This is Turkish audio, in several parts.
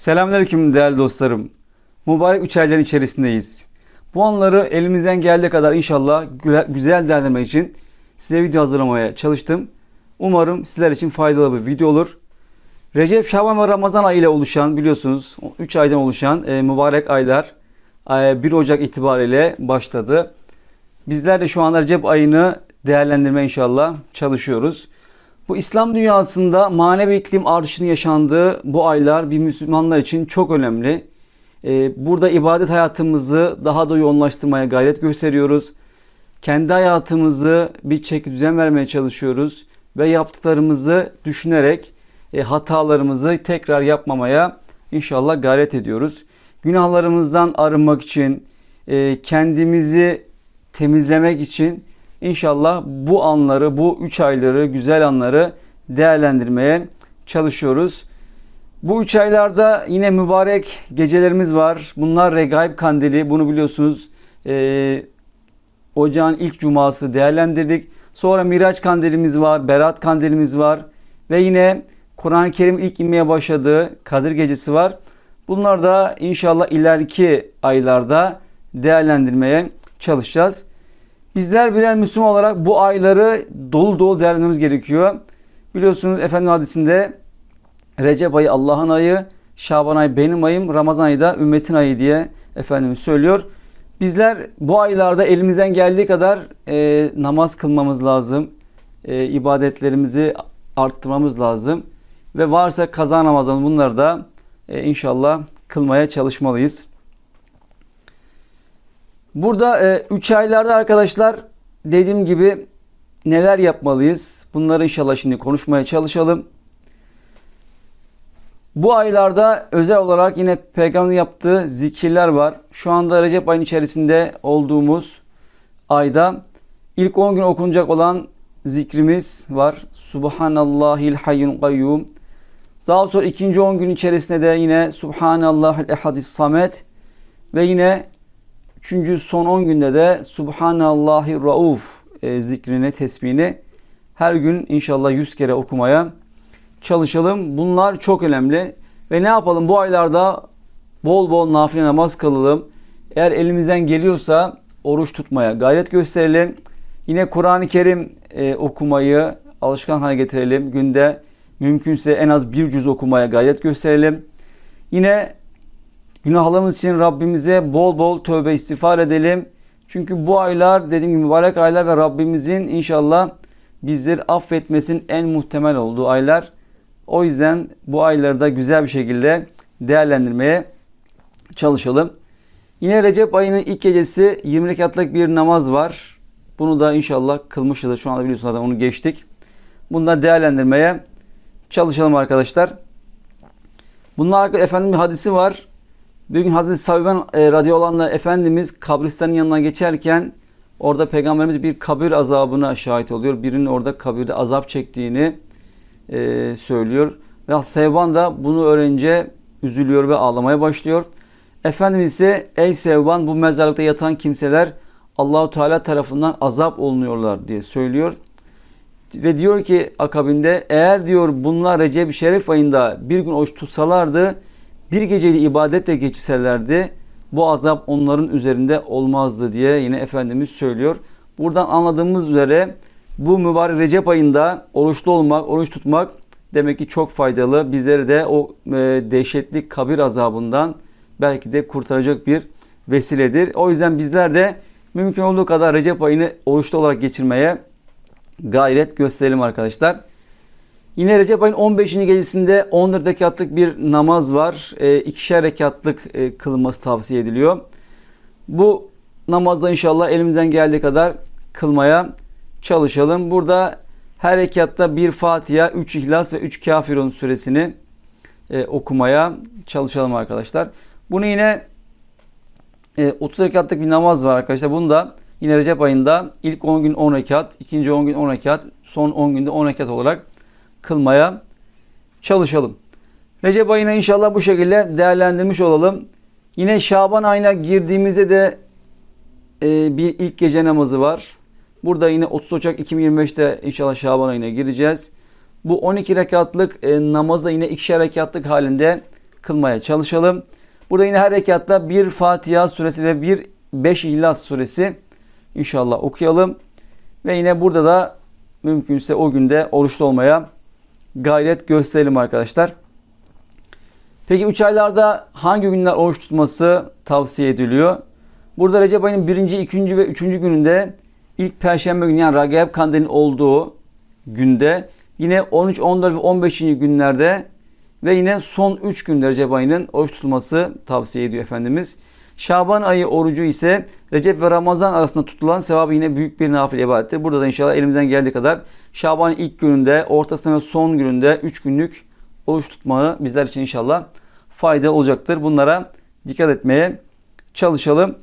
Selamünaleyküm değerli dostlarım. Mübarek üç ayların içerisindeyiz. Bu anları elimizden geldiği kadar inşallah güzel değerlendirmek için size video hazırlamaya çalıştım. Umarım sizler için faydalı bir video olur. Recep, Şaban ve Ramazan ayı ile oluşan biliyorsunuz 3 aydan oluşan e, mübarek aylar e, 1 Ocak itibariyle başladı. Bizler de şu anda Recep ayını değerlendirmeye inşallah çalışıyoruz. Bu İslam dünyasında manevi iklim artışının yaşandığı bu aylar bir Müslümanlar için çok önemli. Ee, Burada ibadet hayatımızı daha da yoğunlaştırmaya gayret gösteriyoruz. Kendi hayatımızı bir çeki düzen vermeye çalışıyoruz ve yaptıklarımızı düşünerek e, hatalarımızı tekrar yapmamaya inşallah gayret ediyoruz. Günahlarımızdan arınmak için, e, kendimizi temizlemek için inşallah bu anları, bu üç ayları, güzel anları değerlendirmeye çalışıyoruz. Bu üç aylarda yine mübarek gecelerimiz var. Bunlar Regaib Kandili. Bunu biliyorsunuz e, ocağın ilk cuması değerlendirdik. Sonra Miraç Kandilimiz var, Berat Kandilimiz var. Ve yine Kur'an-ı Kerim ilk inmeye başladığı Kadir Gecesi var. Bunlar da inşallah ileriki aylarda değerlendirmeye çalışacağız. Bizler birer Müslüman olarak bu ayları dolu dolu değerlendirmemiz gerekiyor. Biliyorsunuz Efendimiz hadisinde Recep ayı Allah'ın ayı, Şaban ayı benim ayım, Ramazan ayı da ümmetin ayı diye Efendimiz söylüyor. Bizler bu aylarda elimizden geldiği kadar e, namaz kılmamız lazım. E, ibadetlerimizi arttırmamız lazım. Ve varsa kaza namazlarımız bunları da e, inşallah kılmaya çalışmalıyız. Burada 3 aylarda arkadaşlar dediğim gibi neler yapmalıyız? Bunları inşallah şimdi konuşmaya çalışalım. Bu aylarda özel olarak yine peygamberin yaptığı zikirler var. Şu anda Recep ayının içerisinde olduğumuz ayda ilk 10 gün okunacak olan zikrimiz var. Subhanallahil hayyul kayyum. Daha sonra ikinci 10 gün içerisinde de yine Subhanallahil ehadis samet ve yine Üçüncü son 10 günde de Subhanallahi Rauf e, zikrini, tesbihini her gün inşallah 100 kere okumaya çalışalım. Bunlar çok önemli. Ve ne yapalım bu aylarda bol bol nafile namaz kılalım. Eğer elimizden geliyorsa oruç tutmaya gayret gösterelim. Yine Kur'an-ı Kerim e, okumayı alışkan hale getirelim. Günde mümkünse en az bir cüz okumaya gayret gösterelim. Yine Günahlarımız için Rabbimize bol bol tövbe istiğfar edelim. Çünkü bu aylar dediğim gibi mübarek aylar ve Rabbimizin inşallah bizleri affetmesinin en muhtemel olduğu aylar. O yüzden bu ayları da güzel bir şekilde değerlendirmeye çalışalım. Yine Recep ayının ilk gecesi 20 rekatlık bir namaz var. Bunu da inşallah kılmışız. Şu anda biliyorsunuz zaten onu geçtik. Bunu da değerlendirmeye çalışalım arkadaşlar. Bunun efendim bir hadisi var. Bir gün Hazreti Sabiben e, radıyallahu Efendimiz kabristanın yanına geçerken orada Peygamberimiz bir kabir azabına şahit oluyor. Birinin orada kabirde azap çektiğini e, söylüyor. Ve Sevban da bunu öğrenince üzülüyor ve ağlamaya başlıyor. Efendimiz ise ey Sevban bu mezarlıkta yatan kimseler Allahu Teala tarafından azap olunuyorlar diye söylüyor. Ve diyor ki akabinde eğer diyor bunlar Recep-i Şerif ayında bir gün oruç tutsalardı bir geceyi ibadetle geçirselerdi bu azap onların üzerinde olmazdı diye yine Efendimiz söylüyor. Buradan anladığımız üzere bu mübarek Recep ayında oruçlu olmak, oruç tutmak demek ki çok faydalı. Bizleri de o e, dehşetli kabir azabından belki de kurtaracak bir vesiledir. O yüzden bizler de mümkün olduğu kadar Recep ayını oruçlu olarak geçirmeye gayret gösterelim arkadaşlar. Yine Recep ayın 15. gecesinde 14 rekatlık bir namaz var. E, ikişer rekatlık e, kılınması tavsiye ediliyor. Bu namazda inşallah elimizden geldiği kadar kılmaya çalışalım. Burada her rekatta bir Fatiha, 3 İhlas ve 3 Kafirun suresini e, okumaya çalışalım arkadaşlar. Bunu yine e, 30 rekatlık bir namaz var arkadaşlar. Bunu da yine Recep ayında ilk 10 gün 10 rekat, ikinci 10 gün 10 rekat, son 10 günde 10 rekat olarak kılmaya çalışalım. Recep ayına inşallah bu şekilde değerlendirmiş olalım. Yine Şaban ayına girdiğimizde de e, bir ilk gece namazı var. Burada yine 30 Ocak 2025'te inşallah Şaban ayına gireceğiz. Bu 12 rekatlık e, namazı da yine ikişer rekatlık halinde kılmaya çalışalım. Burada yine her rekatta bir Fatiha suresi ve bir beş İhlas suresi inşallah okuyalım. Ve yine burada da mümkünse o günde oruçlu olmaya gayret gösterelim arkadaşlar. Peki 3 aylarda hangi günler oruç tutması tavsiye ediliyor? Burada Recep ayının 1. 2. ve 3. gününde ilk perşembe günü yani Ragab kandilinin olduğu günde yine 13, 14 ve 15. günlerde ve yine son 3 günde Recep ayının oruç tutulması tavsiye ediyor Efendimiz. Şaban ayı orucu ise Recep ve Ramazan arasında tutulan sevabı yine büyük bir nafile ibadettir. Burada da inşallah elimizden geldiği kadar Şaban'ın ilk gününde, ortasında ve son gününde 3 günlük oruç tutmanı bizler için inşallah fayda olacaktır. Bunlara dikkat etmeye çalışalım.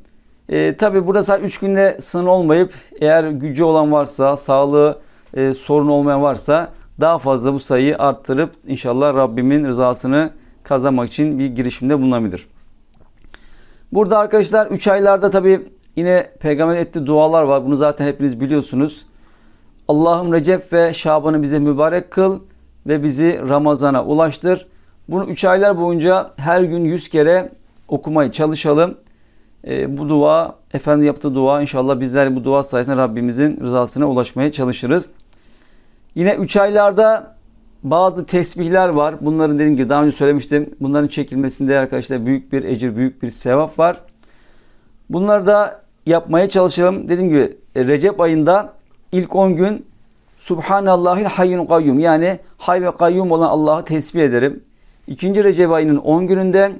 E, Tabi burada sadece 3 günde sınır olmayıp eğer gücü olan varsa, sağlığı e, sorun olmayan varsa daha fazla bu sayıyı arttırıp inşallah Rabbimin rızasını kazanmak için bir girişimde bulunabilir. Burada arkadaşlar 3 aylarda tabi yine peygamber ettiği dualar var. Bunu zaten hepiniz biliyorsunuz. Allah'ım Recep ve Şaban'ı bize mübarek kıl ve bizi Ramazan'a ulaştır. Bunu 3 aylar boyunca her gün 100 kere okumaya çalışalım. E, bu dua, Efendi yaptığı dua inşallah bizler bu dua sayesinde Rabbimizin rızasına ulaşmaya çalışırız. Yine 3 aylarda bazı tesbihler var. Bunların dediğim gibi daha önce söylemiştim. Bunların çekilmesinde arkadaşlar büyük bir ecir, büyük bir sevap var. Bunları da yapmaya çalışalım. Dediğim gibi Recep ayında ilk 10 gün Subhanallahil hayyun kayyum yani hay ve kayyum olan Allah'ı tesbih ederim. İkinci Recep ayının 10 gününde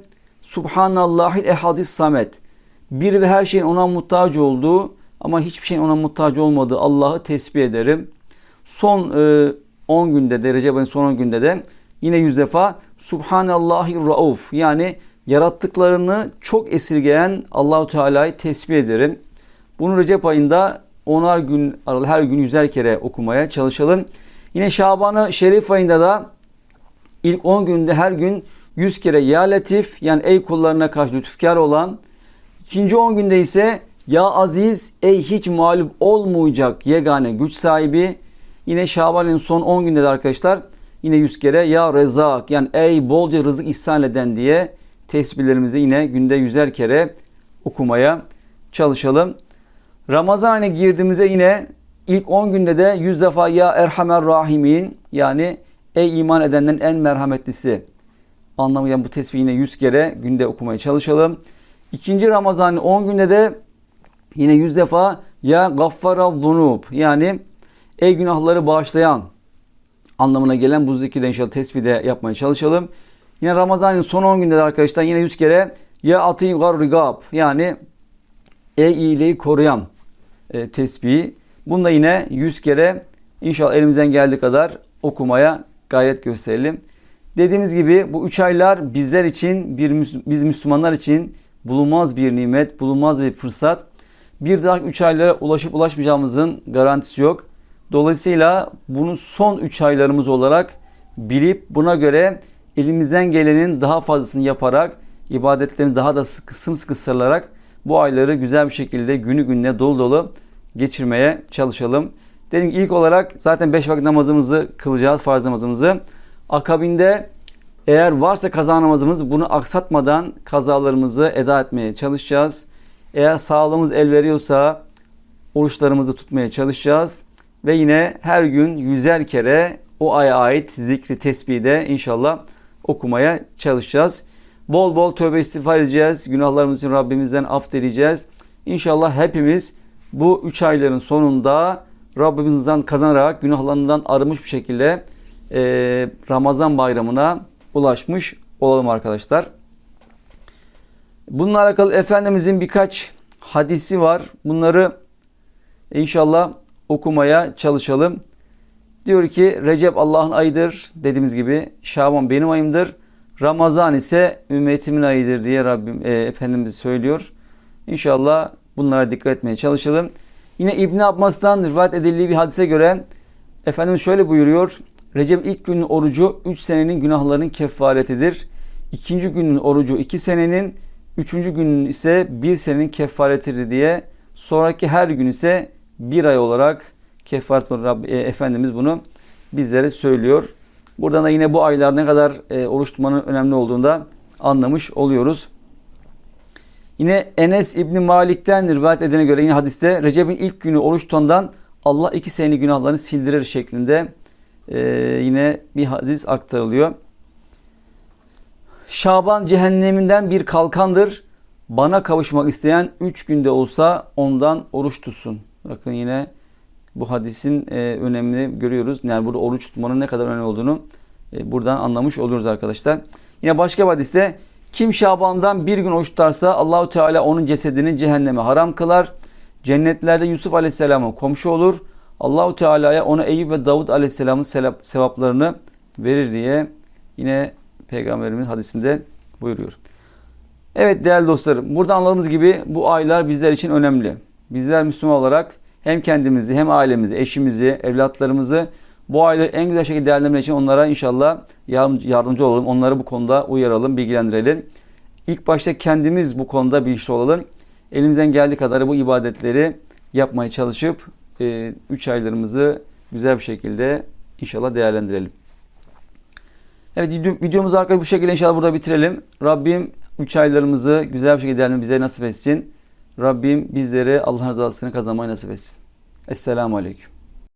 Subhanallahil ehadis samet bir ve her şeyin ona muhtaç olduğu ama hiçbir şeyin ona muhtaç olmadığı Allah'ı tesbih ederim. Son e, 10 günde de Recep ayının son 10 günde de yine yüz defa Subhanallahi Rauf yani yarattıklarını çok esirgeyen Allahu Teala'yı tesbih ederim. Bunu Recep ayında onar gün aralı her gün yüzer kere okumaya çalışalım. Yine Şaban'ı Şerif ayında da ilk 10 günde her gün 100 kere Ya Latif yani ey kullarına karşı lütufkar olan. ikinci 10 günde ise Ya Aziz ey hiç mağlup olmayacak yegane güç sahibi. Yine Şaban'ın son 10 günde de arkadaşlar yine 100 kere Ya Rezak yani ey bolca rızık ihsan eden diye tesbihlerimizi yine günde yüzer kere okumaya çalışalım. Ramazan ayına girdiğimizde yine ilk 10 günde de 100 defa Ya Erhamer Rahimin yani ey iman edenlerin en merhametlisi anlamıyla bu tesbih yine 100 kere günde okumaya çalışalım. İkinci Ramazan'ın 10 günde de yine 100 defa Ya Gaffara Zunub yani ey günahları bağışlayan anlamına gelen bu zikri de inşallah tesbih de yapmaya çalışalım. Yine Ramazan'ın son 10 günde de arkadaşlar yine 100 kere Ya Atigar Rigab yani ey iyiliği koruyan e, tesbihi. Bunu da yine 100 kere inşallah elimizden geldiği kadar okumaya gayret gösterelim. Dediğimiz gibi bu 3 aylar bizler için, bir biz Müslümanlar için bulunmaz bir nimet, bulunmaz bir fırsat. Bir daha 3 aylara ulaşıp ulaşmayacağımızın garantisi yok. Dolayısıyla bunu son 3 aylarımız olarak bilip buna göre elimizden gelenin daha fazlasını yaparak ibadetlerini daha da sıkı, sımsıkı sarılarak bu ayları güzel bir şekilde günü gününe dolu dolu geçirmeye çalışalım. Dedim ilk olarak zaten 5 vakit namazımızı kılacağız, farz namazımızı. Akabinde eğer varsa kaza namazımız bunu aksatmadan kazalarımızı eda etmeye çalışacağız. Eğer sağlığımız el veriyorsa oruçlarımızı tutmaya çalışacağız. Ve yine her gün yüzer kere o aya ait zikri tesbihi de inşallah okumaya çalışacağız. Bol bol tövbe istiğfar edeceğiz. Günahlarımız için Rabbimizden af dileyeceğiz. İnşallah hepimiz bu 3 ayların sonunda Rabbimizden kazanarak günahlarından arınmış bir şekilde e, Ramazan bayramına ulaşmış olalım arkadaşlar. Bununla alakalı Efendimizin birkaç hadisi var. Bunları inşallah okumaya çalışalım. Diyor ki Recep Allah'ın ayıdır dediğimiz gibi Şaban benim ayımdır. Ramazan ise ümmetimin ayıdır diye Rabbim e, Efendimiz söylüyor. İnşallah bunlara dikkat etmeye çalışalım. Yine İbn Abbas'tan rivayet edildiği bir hadise göre Efendimiz şöyle buyuruyor. Recep ilk günün orucu 3 senenin günahlarının kefaretidir. İkinci günün orucu 2 senenin, üçüncü günün ise 1 senenin kefaretidir diye. Sonraki her gün ise bir ay olarak kefaret Rabbi, e, Efendimiz bunu bizlere söylüyor. Buradan da yine bu aylar ne kadar e, oruç tutmanın önemli olduğunu da anlamış oluyoruz. Yine Enes İbni Malik'ten rivayet edene göre yine hadiste Recep'in ilk günü oruç tutandan Allah iki senelik günahlarını sildirir şeklinde e, yine bir hadis aktarılıyor. Şaban cehenneminden bir kalkandır. Bana kavuşmak isteyen üç günde olsa ondan oruç tutsun. Bakın yine bu hadisin e, önemini görüyoruz. Yani burada oruç tutmanın ne kadar önemli olduğunu e, buradan anlamış oluyoruz arkadaşlar. Yine başka bir hadiste kim Şaban'dan bir gün oruç tutarsa Allahu Teala onun cesedini cehenneme haram kılar. Cennetlerde Yusuf Aleyhisselam'a komşu olur. Allahu Teala'ya ona Eyüp ve Davud Aleyhisselam'ın sevaplarını verir diye yine Peygamberimiz hadisinde buyuruyor. Evet değerli dostlarım burada anladığımız gibi bu aylar bizler için önemli. Bizler Müslüman olarak hem kendimizi hem ailemizi, eşimizi, evlatlarımızı bu ayları en güzel şekilde değerlendirmek için onlara inşallah yardımcı, olalım. Onları bu konuda uyaralım, bilgilendirelim. İlk başta kendimiz bu konuda bilinçli olalım. Elimizden geldiği kadar bu ibadetleri yapmaya çalışıp 3 aylarımızı güzel bir şekilde inşallah değerlendirelim. Evet video- videomuzu arkadaşlar bu şekilde inşallah burada bitirelim. Rabbim 3 aylarımızı güzel bir şekilde değerlendirmeyi bize nasip etsin. Rabbim bizlere Allah'ın rızasını kazanmayı nasip etsin. Esselamu Aleyküm.